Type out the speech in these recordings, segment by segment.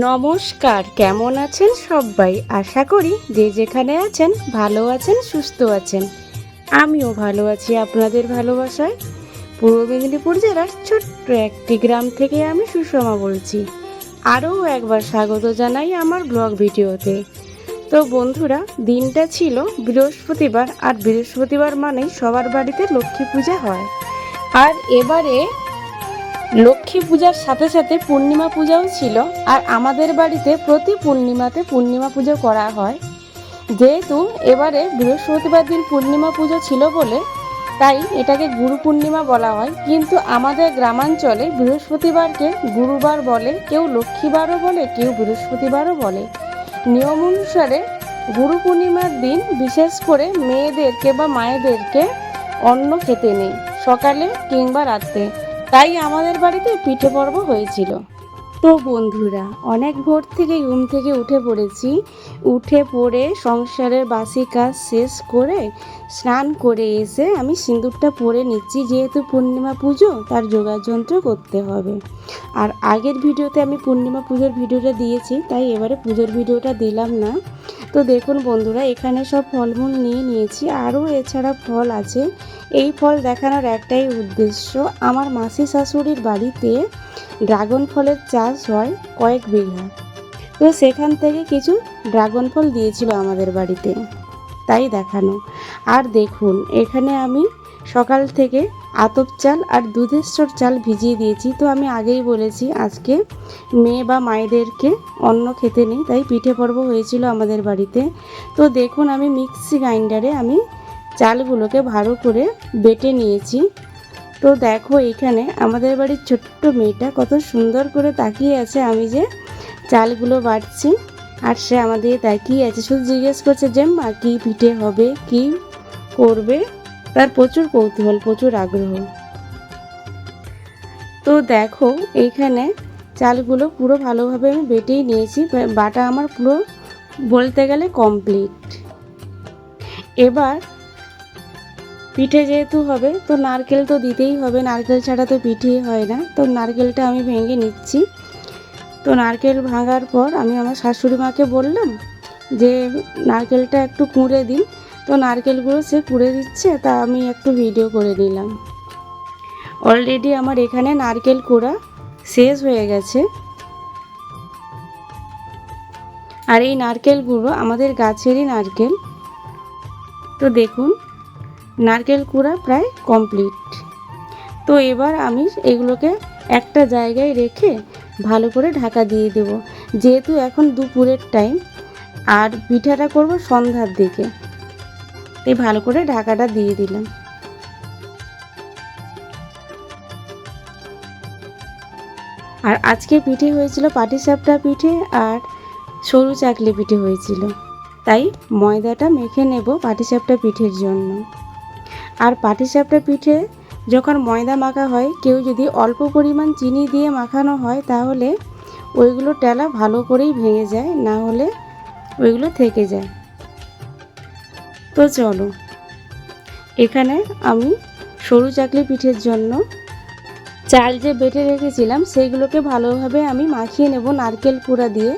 নমস্কার, কেমন আছেন সবাই? আশা করি যে যেখানে আছেন ভালো আছেন, সুস্থ আছেন। আমিও ভালো আছি, আপনাদের ভালোবাসায়। পূর্ব মেদিনীপুর জেলার ছোট্ট একটি গ্রাম থেকে আমি সুষমা বলছি। আরও একবার স্বাগত জানাই আমার ব্লগ ভিডিওতে। তো বন্ধুরা, দিনটা ছিল বৃহস্পতিবার, আর বৃহস্পতিবার মানেই সবার বাড়িতে লক্ষ্মী পূজা হয়। আর এবারে লক্ষ্মী পূজার সাথে সাথে পূর্ণিমা পূজাও ছিল আর আমাদের বাড়িতে প্রতি পূর্ণিমাতে পূর্ণিমা পুজো করা হয়। যেহেতু এবারে বৃহস্পতিবার দিন পূর্ণিমা পুজো ছিল বলে, তাই এটাকে গুরু পূর্ণিমা বলা হয়। কিন্তু আমাদের গ্রামাঞ্চলে বৃহস্পতিবারকে গুরুবার বলে, কেউ লক্ষ্মীবারও বলে, কেউ বৃহস্পতিবারও বলে। নিয়ম অনুসারে গুরু পূর্ণিমার দিন বিশেষ করে মেয়েদেরকে বা মায়েদেরকে অন্ন খেতে নেই, সকালে কিংবা রাত্রে। তাই আমাদের বাড়িতে পিঠে পর্ব হয়েছিল। তো বন্ধুরা, অনেক ভোর থেকে ঘুম থেকে উঠে পড়েছি। উঠে পড়ে সংসারের বাসি কাজ শেষ করে স্নান করে এসে আমি সিঁদুরটা পরে নিচ্ছি, যেহেতু পূর্ণিমা পুজো, তার যোগাযন্ত্র করতে হবে। আর আগের ভিডিওতে আমি পূর্ণিমা পুজোর ভিডিওটা দিয়েছি, তাই এবারে পুজোর ভিডিওটা দিলাম না। তো দেখুন বন্ধুরা, এখানে সব ফলমূল নিয়ে নিয়েছি। আরও এছাড়া ফল আছে। এই ফল দেখানোর একটাই উদ্দেশ্য, আমার মাসি শাশুড়ির বাড়িতে ড্রাগন ফলের চাষ হয় কয়েক বিঘা। তো সেখান থেকে কিছু ড্রাগন ফল দিয়েছিল আমাদের বাড়িতে, তাই দেখানো। আর দেখুন, এখানে আমি সকাল থেকে আতপ চাল আর দুধেশ্বর চাল ভিজিয়ে দিয়েছি। তো আমি আগেই বলেছি আজকে মেয়ে বা মায়েদেরকে অন্ন খেতে নেই, তাই পিঠে পর্ব হয়েছিল আমাদের বাড়িতে। তো দেখুন আমি মিক্সি গ্রাইন্ডারে আমি চালগুলোকে ভালো করে বেটে নিয়েছি। তো দেখো এখানে আমাদের বাড়ির ছোট্ট মেয়েটা কত সুন্দর করে তাকিয়ে আছে আমি যে চালগুলো বাটছি আর সে আমাদের তাকিয়ে আছে। শুধু জিজ্ঞেস করছে যে মা কী পিঠে হবে, কি করবে? তার প্রচুর কৌতূহল, প্রচুর আগ্রহ। তো দেখো, এইখানে চালগুলো পুরো ভালোভাবে আমি বেটেই নিয়েছি বাটা আমার পুরো বলতে গেলে কমপ্লিট এবার পিঠে যেহেতু হবে, তো নারকেল তো দিতেই হবে, নারকেল ছাড়া তো পিঠেই হয় না। তো নারকেলটা আমি ভেঙে নিচ্ছি। তো নারকেল ভাঙার পর আমি আমার শাশুড়ি মাকে বললাম যে, নারকেলটা একটু কুঁড়ে দিন। তো নারকেলগুলো সে কুড়ে দিচ্ছে, তা আমি একটু ভিডিও করে নিলাম অলরেডি আমার এখানে নারকেল কুড়া শেষ হয়ে গেছে। আর এই নারকেলগুলো আমাদের গাছেরই নারকেল। তো দেখুন, নারকেল কুড়া প্রায় কমপ্লিট তো এবার আমি এগুলোকে একটা জায়গায় রেখে ভালো করে ঢাকা দিয়ে দেব। যেহেতু এখন দুপুরের টাইম আর পিঠাটা করব সন্ধ্যার দিকে। তাই ভালো করে ঢাকাটা দিয়ে দিলাম। আর আজকে পিঠে হয়েছিল পাটিসাপটা পিঠে আর সরু চাকলি পিঠে হয়েছিল। তাই ময়দাটা মেখে নেব পাটিসাপটা পিঠের জন্য। আর পাটিসাপটা পিঠে যখন ময়দা মাখা হয়, কেউ যদি অল্প পরিমাণ চিনি দিয়ে মাখানো হয়, তাহলে ওইগুলো টেলা ভালো করেই ভেঙে যায়, না হলে ওইগুলো থেকে যায়। তো চলো। এখানে আমি সরু চাকলি পিঠের জন্য চাল যে বেটে রেখেছিলাম, সেইগুলোকে ভালোভাবে আমি মাখিয়ে নেব নারকেল কুড়া দিয়ে।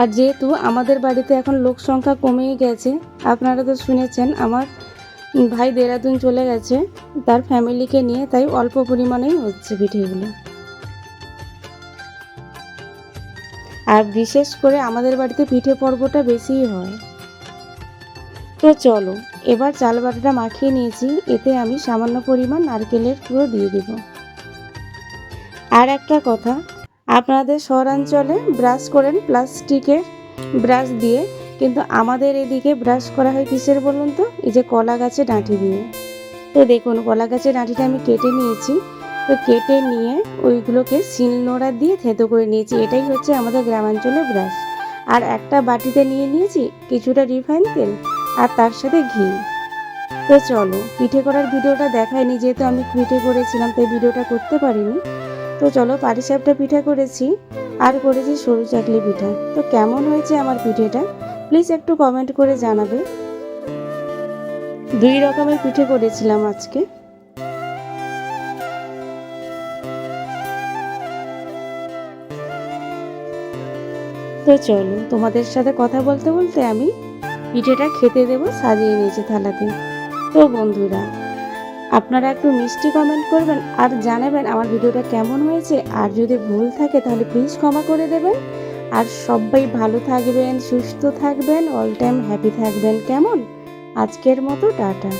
আর যেহেতু আমাদের বাড়িতে এখন লোক সংখ্যা কমেই গেছে, আপনারা তো শুনেছেন, আমার ভাই দেরাদুন চলে গেছে, তার ফ্যামিলিকে নিয়ে, তাই অল্প পরিমাণেই হচ্ছে পিঠেগুলো। আর বিশেষ করে আমাদের বাড়িতে পিঠে পর্বটা বেশিই হয়। তো চলো, এবার চাল বাটাটা মাখিয়ে নিয়েছি, এতে আমি সামান্য পরিমাণ নারকেলের পুরো দিয়ে দেব। আর একটা কথা, আপনাদের শহরাঞ্চলে ব্রাশ করেন প্লাস্টিকের ব্রাশ দিয়ে, কিন্তু আমাদের এদিকে ব্রাশ করা হয় কিসের বলুন তো? এই যে কলা গাছে ডাঁটি দিয়ে। তো দেখুন, কলা গাছের ডাঁটিটা আমি কেটে নিয়েছি। তো কেটে নিয়ে ওইগুলোকে শিলনোড়া দিয়ে থেতো করে নিয়েছি। এটাই হচ্ছে আমাদের গ্রামাঞ্চলে ব্রাশ। আর একটা বাটিতে নিয়ে নিয়েছি কিছুটা রিফাইন তেল আর তার সাথে ঘি। তো চলো, পিঠে করার ভিডিওটা দেখায়নি, যেহেতু আমি পিঠে করেছিলাম, তাই ভিডিওটা করতে পারিনি। তো চলো, পাটিসাপটা পিঠা করেছি আর করেছি সরু চাকলি পিঠা। তো কেমন হয়েছে আমার পিঠেটা? প্লিজ একটু কমেন্ট করে জানাবে। দুই রকমের পিঠে করেছিলাম আজকে। তো চলো, তোমাদের সাথে কথা বলতে বলতে আমি পিঠেটা খেতে দেবো সাজিয়ে নিয়েছি থালাতে। তো বন্ধুরা, আপনারা একটু মিষ্টি কমেন্ট করবেন আর জানাবেন আমার ভিডিওটা কেমন হয়েছে। আর যদি ভুল থাকে তাহলে প্লিজ ক্ষমা করে দেবেন। আর সবাই ভালো থাকবেন, সুস্থ থাকবেন অল টাইম হ্যাপি থাকবেন। কেমন? আজকের মতো, টাটা।